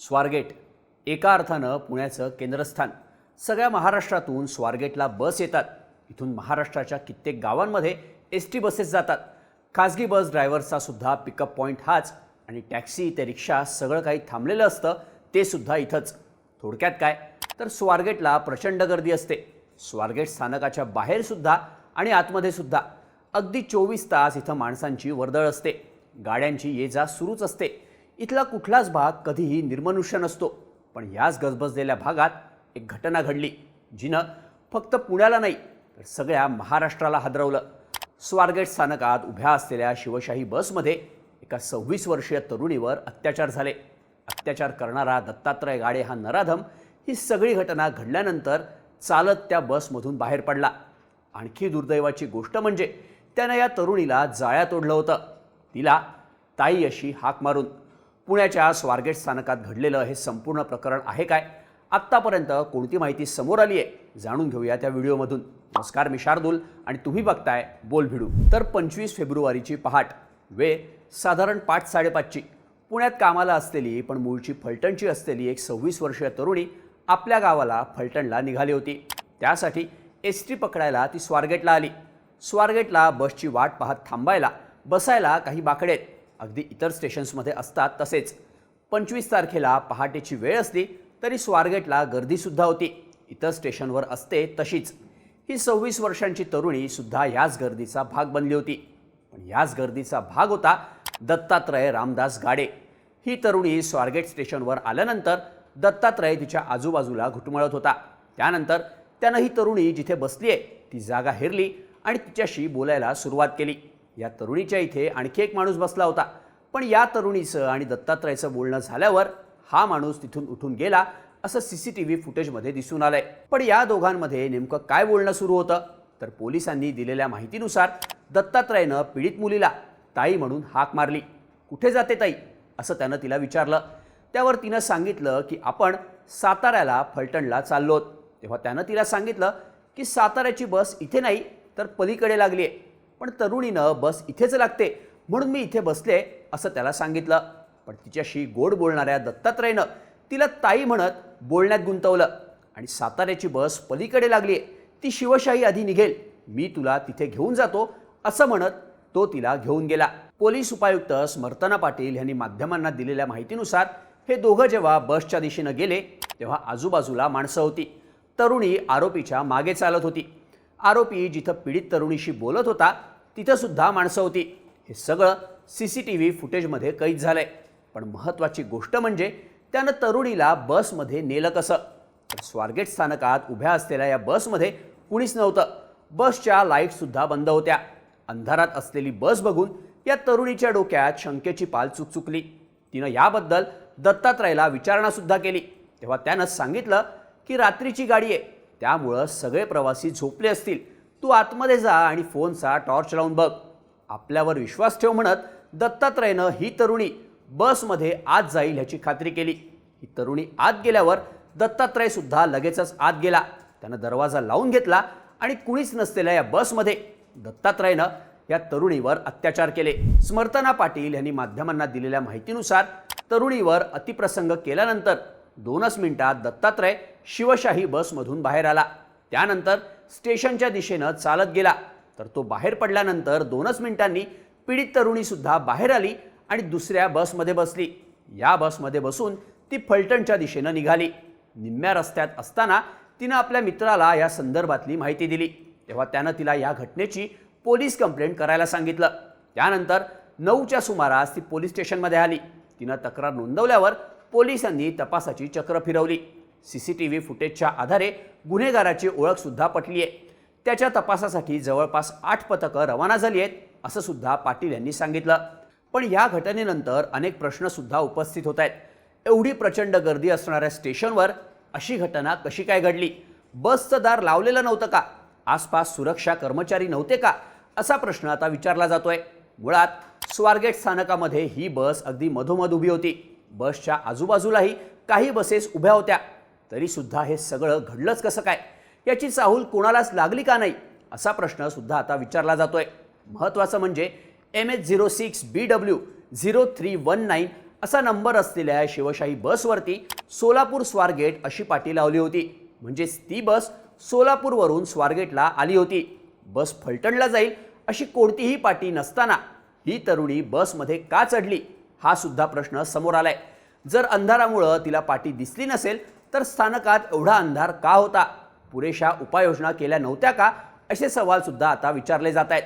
स्वारगेट. एका अर्थानं पुण्याचं केंद्रस्थान. सगळ्या महाराष्ट्रातून स्वारगेटला बस येतात. इथून महाराष्ट्राच्या कित्येक गावांमध्ये एस टी बसेस जातात. खाजगी बस ड्रायव्हरचा सुद्धा पिकअप पॉईंट हाच आणि टॅक्सी ते रिक्षा सगळं काही थांबलेलं असतं ते सुद्धा इथंच. थोडक्यात काय? तर स्वारगेटला प्रचंड गर्दी असते. स्वारगेट स्थानकाच्या बाहेरसुद्धा आणि आतमध्ये सुद्धा. अगदी चोवीस तास इथं माणसांची वर्दळ असते. गाड्यांची ये जा सुरूच असते. इथला कुठलाच भाग कधीही निर्मनुष्य नसतो. पण याच गजबजलेल्या भागात एक घटना घडली जिनं फक्त पुण्याला नाही तर सगळ्या महाराष्ट्राला हादरवलं. स्वारगेट स्थानकात उभ्या असलेल्या शिवशाही बसमध्ये एका सव्वीस वर्षीय तरुणीवर अत्याचार झाले. अत्याचार करणारा दत्तात्रय गाडे हा नराधम ही सगळी घटना घडल्यानंतर चालत त्या बसमधून बाहेर पडला. आणखी दुर्दैवाची गोष्ट म्हणजे त्यानं या तरुणीला जाळ्या तोडलं होतं. तिला ताई अशी हाक मारून पुण्याच्या स्वारगेट स्थानकात घडलेलं हे संपूर्ण प्रकरण आहे काय? आत्तापर्यंत कोणती माहिती समोर आली आहे? जाणून घेऊया त्या व्हिडिओमधून. नमस्कार मी शार्दूल आणि तुम्ही बघताय बोल भिडू. तर पंचवीस फेब्रुवारीची पहाट वेळ साधारण पाच साडेपाचची. पुण्यात कामाला असलेली पण मूळची फलटणची असलेली एक सव्वीस वर्षीय तरुणी आपल्या गावाला फलटणला निघाली होती. त्यासाठी एस टी पकडायला ती स्वारगेटला आली. स्वारगेटला बसची वाट पाहत थांबायला बसायला काही बाकडे आहेत अगदी इतर स्टेशन्समध्ये असतात तसेच पंचवीस तारखेला पहाटेची वेळ असली तरी स्वारगेटला गर्दीसुद्धा होती. इतर स्टेशनवर असते तशीच. ही सव्वीस वर्षांची तरुणीसुद्धा याच गर्दीचा भाग बनली होती. पण याच गर्दीचा भाग होता दत्तात्रय रामदास गाडे. ही तरुणी स्वारगेट स्टेशनवर आल्यानंतर दत्तात्रय तिच्या आजूबाजूला घुटमळत होता. त्यानंतर त्यानं ही तरुणी जिथे बसली आहे ती जागा हेरली आणि तिच्याशी बोलायला सुरुवात केली. या तरुणीच्या इथे आणखी एक माणूस बसला होता. पण या तरुणीचं आणि दत्तात्रयचं बोलणं झाल्यावर हा माणूस तिथून उठून गेला. असं सी सी टी व्ही फुटेजमध्ये दिसून आलंय. पण या दोघांमध्ये नेमकं काय बोलणं सुरू होतं? तर पोलिसांनी दिलेल्या माहितीनुसार दत्तात्रयनं पीडित मुलीला ताई म्हणून हाक मारली. कुठे जाते ताई? असं त्यानं तिला विचारलं. त्यावर तिनं सांगितलं की आपण साताऱ्याला फलटणला चाललो आहोत तेव्हा त्यानं तिला सांगितलं की साताऱ्याची बस इथे नाही तर पलीकडे लागली आहे पण तरुणीनं बस इथेच लागते. म्हणून मी इथे बसले असं त्याला सांगितलं. पण तिच्याशी गोड बोलणाऱ्या दत्तात्रयनं तिला ताई म्हणत बोलण्यात गुंतवलं आणि साताऱ्याची बस पलीकडे लागली आहे ती शिवशाही आधी निघेल. मी तुला तिथे घेऊन जातो असं म्हणत तो तिला घेऊन गेला. पोलीस उपायुक्त स्मर्तना पाटील यांनी माध्यमांना दिलेल्या माहितीनुसार हे दोघं जेव्हा बसच्या दिशेनं गेले तेव्हा आजूबाजूला माणसं होती. तरुणी आरोपीच्या मागे चालत होती. आरोपी जिथं पीडित तरुणीशी बोलत होता तिथंसुद्धा माणसं होती. हे सगळं सी सी टी व्ही फुटेजमध्ये कैद झालंय. पण महत्त्वाची गोष्ट म्हणजे त्यानं तरुणीला बसमध्ये नेलं कसं? तर स्वारगेट स्थानकात उभ्या असलेल्या या बसमध्ये कुणीच नव्हतं. बसच्या लाईटसुद्धा बंद होत्या. अंधारात असलेली बस बघून या तरुणीच्या डोक्यात शंकेची पाल चुकचुकली तिनं याबद्दल दत्तात्रयला विचारणासुद्धा केली. तेव्हा त्यानं सांगितलं की रात्रीची गाडी आहे. त्यामुळं सगळे प्रवासी झोपले असतील. तू आतमध्ये जा आणि फोनचा टॉर्च लावून बघ. आपल्यावर विश्वास ठेव म्हणत दत्तात्रयनं ही तरुणी बसमध्ये आत जाईल ह्याची खात्री केली. ही तरुणी आत गेल्यावर दत्तात्रयसुद्धा लगेचच आत गेला. त्यानं दरवाजा लावून घेतला आणि कुणीच नसलेल्या या बसमध्ये दत्तात्रयनं या तरुणीवर अत्याचार केले. स्मर्तना पाटील यांनी माध्यमांना दिलेल्या माहितीनुसार तरुणीवर अतिप्रसंग केल्यानंतर दोनच मिनिटात दत्तात्रय शिवशाही बसमधून बाहेर आला. त्यानंतर स्टेशनच्या दिशेनं चालत गेला. तर तो बाहेर पडल्यानंतर दोनच मिनिटांनी पीडित तरुणीसुद्धा बाहेर आली आणि दुसऱ्या बसमध्ये बसली. या बसमध्ये बसून ती फलटणच्या दिशेनं निघाली. निम्म्या रस्त्यात असताना तिनं आपल्या मित्राला या संदर्भातली माहिती दिली. तेव्हा त्यानं तिला या घटनेची पोलीस कंप्लेंट करायला सांगितलं. त्यानंतर नऊच्या सुमारास ती पोलीस स्टेशनमध्ये आली. तिनं तक्रार नोंदवल्यावर पोलिसांनी तपासाची चक्र फिरवली. सी सी टी व्ही फुटेजच्या आधारे गुन्हेगाराची ओळखसुद्धा पटली आहे त्याच्या तपासासाठी जवळपास आठ पथकं रवाना झाली आहेत असं सुद्धा पाटील यांनी सांगितलं. पण या घटनेनंतर अनेक प्रश्नसुद्धा उपस्थित होत आहेत. एवढी प्रचंड गर्दी असणाऱ्या स्टेशनवर अशी घटना कशी काय घडली? बसचं दार लावलेलं नव्हतं का? आसपास सुरक्षा कर्मचारी नव्हते का? असा प्रश्न आता विचारला जातोय. मुळात स्वारगेट स्थानकामध्ये ही बस अगदी मधोमध उभी होती. बसच्या आजूबाजूलाही काही बसेस उभ्या होत्या. तरीसुद्धा हे सगळं घडलंच कसं काय? याची चाहूल कोणालाच लागली का नाही? असा प्रश्न सुद्धा आता विचारला जातोय. महत्त्वाचं म्हणजे M H zero six B W zero three one nine असा नंबर असलेल्या शिवशाही बसवरती सोलापूर स्वारगेट अशी पाटी लावली होती. म्हणजेच ती बस सोलापूरवरून स्वारगेटला आली होती. बस फलटणला जाईल अशी कोणतीही पाटी नसताना ही तरुणी बसमध्ये का चढली? हा सुद्धा प्रश्न समोर आलाय. जर अंधारामुळं तिला पाटी दिसली नसेल तर स्थानकात एवढा अंधार का होता? पुरेशा उपाययोजना केल्या नव्हत्या का? असे सवालसुद्धा आता विचारले जात आहेत.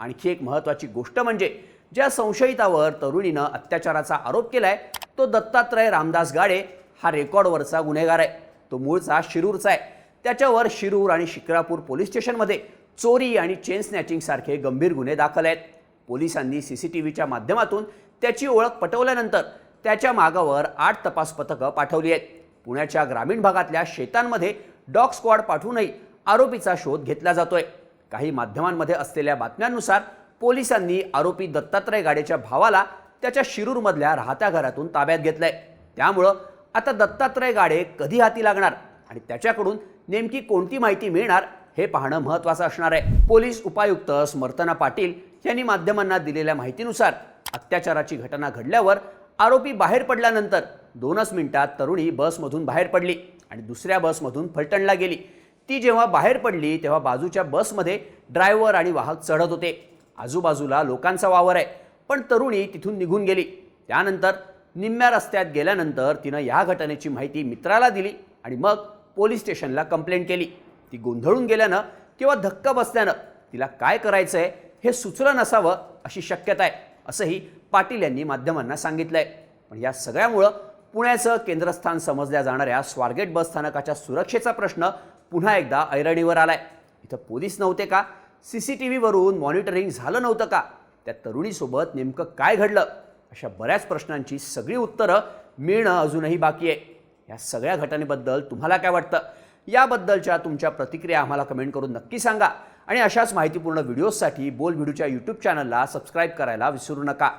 आणखी एक महत्त्वाची गोष्ट म्हणजे ज्या संशयितावर तरुणीनं अत्याचाराचा आरोप केलाय तो दत्तात्रय रामदास गाडे हा रेकॉर्डवरचा गुन्हेगार आहे. तो मूळचा शिरूरचा आहे. त्याच्यावर शिरूर आणि शिक्रापूर पोलीस स्टेशनमध्ये चोरी आणि चेन स्नॅचिंगसारखे गंभीर गुन्हे दाखल आहेत. पोलिसांनी सी सी टी व्हीच्या माध्यमातून त्याची ओळख पटवल्यानंतर त्याच्या मागावर आठ तपास पथकं पाठवली आहेत. पुण्याच्या ग्रामीण भागातल्या शेतांमध्ये डॉग स्क्वॉड पाठवूनही आरोपीचा शोध घेतला जातोय. काही माध्यमांमध्ये असलेल्या बातम्यांनुसार पोलिसांनी आरोपी दत्तात्रय गाडेच्या भावाला त्याच्या शिरूरमधल्या राहत्या घरातून ताब्यात घेतलंय. त्यामुळं आता दत्तात्रय गाडे कधी हाती लागणार आणि त्याच्याकडून नेमकी कोणती माहिती मिळणार हे पाहणं महत्त्वाचं असणार आहे. पोलीस उपायुक्त स्मर्तना पाटील यांनी माध्यमांना दिलेल्या माहितीनुसार अत्याचाराची घटना घडल्यावर आरोपी बाहेर पडल्यानंतर दोनच मिनिटात तरुणी बसमधून बाहेर पडली आणि दुसऱ्या बसमधून फलटणला गेली. ती जेव्हा बाहेर पडली तेव्हा बाजूच्या बसमध्ये ड्रायव्हर आणि वाहक चढत होते. आजूबाजूला लोकांचा वावर आहे पण तरुणी तिथून निघून गेली. त्यानंतर निम्म्या रस्त्यात गेल्यानंतर तिनं या घटनेची माहिती मित्राला दिली आणि मग पोलीस स्टेशनला कंप्लेंट केली. ती गोंधळून गेल्यानं किंवा धक्का बसल्यानं तिला काय करायचं आहे हे सुचलं नसावं अशी शक्यता आहे असंही पाटील यांनी माध्यमांना सांगितलं आहे पण या सगळ्यामुळं पुण्याचं केंद्रस्थान समजल्या जाणाऱ्या स्वारगेट बस स्थानकाच्या सुरक्षेचा प्रश्न पुन्हा एकदा ऐरणीवर आलाय. इथं पोलीस नव्हते का? सी सी टी व्हीवरून मॉनिटरिंग झालं नव्हतं का? त्या तरुणीसोबत नेमकं काय घडलं? अशा बऱ्याच प्रश्नांची सगळी उत्तरं मिळणं अजूनही बाकी आहे. या सगळ्या घटनेबद्दल तुम्हाला काय वाटतं? याबद्दलच्या तुमच्या प्रतिक्रिया आम्हाला कमेंट करून नक्की सांगा. आणि अशाच माहितीपूर्ण व्हिडिओजसाठी बोल व्हिडिओच्या यूट्यूब चॅनलला सबस्क्राईब करायला विसरू नका.